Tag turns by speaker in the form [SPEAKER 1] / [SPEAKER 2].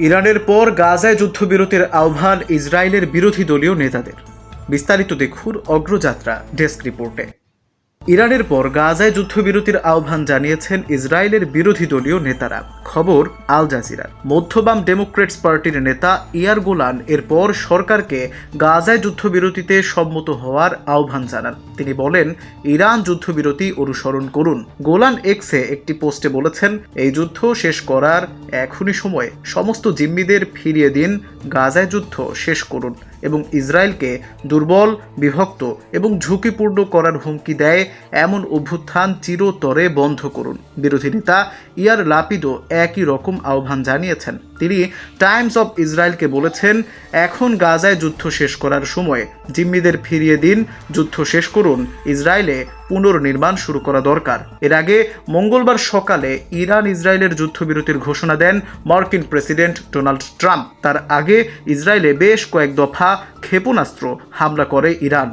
[SPEAKER 1] ইরানের পর গাজায় যুদ্ধবিরতির আহ্বান ইসরায়েলের বিরোধী দলীয় নেতাদের। বিস্তারিত দেখুন অগ্রযাত্রা ডেস্ক রিপোর্টে। ইরানের পর গাজায় যুদ্ধবিরতির আহ্বান জানিয়েছেন ইসরায়েলের বিরোধী দলীয় নেতারা। খবর, আল জাজিরার। মধ্যবাম ডেমোক্রেটস পার্টির নেতা ইয়ার গোলান এরপর সরকারকে গাজায় যুদ্ধবিরতিতে সম্মত হওয়ার আহ্বান জানান। তিনি বলেন, ইরান যুদ্ধবিরতি অনুসরণ করুন। গোলান এক্সে একটি পোস্টে বলেছেন, এই যুদ্ধ শেষ করার এখনই সময়। সমস্ত জিম্মিদের ফিরিয়ে দিন। গাজায় যুদ্ধ শেষ করুন। এবং ইসরায়েলকে দুর্বল, বিভক্ত এবং ঝুঁকিপূর্ণ করার হুমকি দেয়, এমন অভ্যুত্থান চিরতরে বন্ধ করুন। বিরোধী নেতা ইয়ার লাপিদও একই রকম আহ্বান জানিয়েছেন। তিনি টাইমস অব ইসরায়েলকে বলেছেন, এখন গাজায় যুদ্ধ শেষ করার সময়, জিম্মিদের ফিরিয়ে দিন, যুদ্ধ শেষ করুন। ইসরায়েলে পুনর্নির্মাণ শুরু করা দরকার। এর আগে মঙ্গলবার সকালে ইরান ইসরায়েলের যুদ্ধবিরতির ঘোষণা দেন মার্কিন প্রেসিডেন্ট ডোনাল্ড ট্রাম্প। তার আগে ইসরায়েলে বেশ কয়েক দফা ক্ষেপণাস্ত্র হামলা করে ইরান।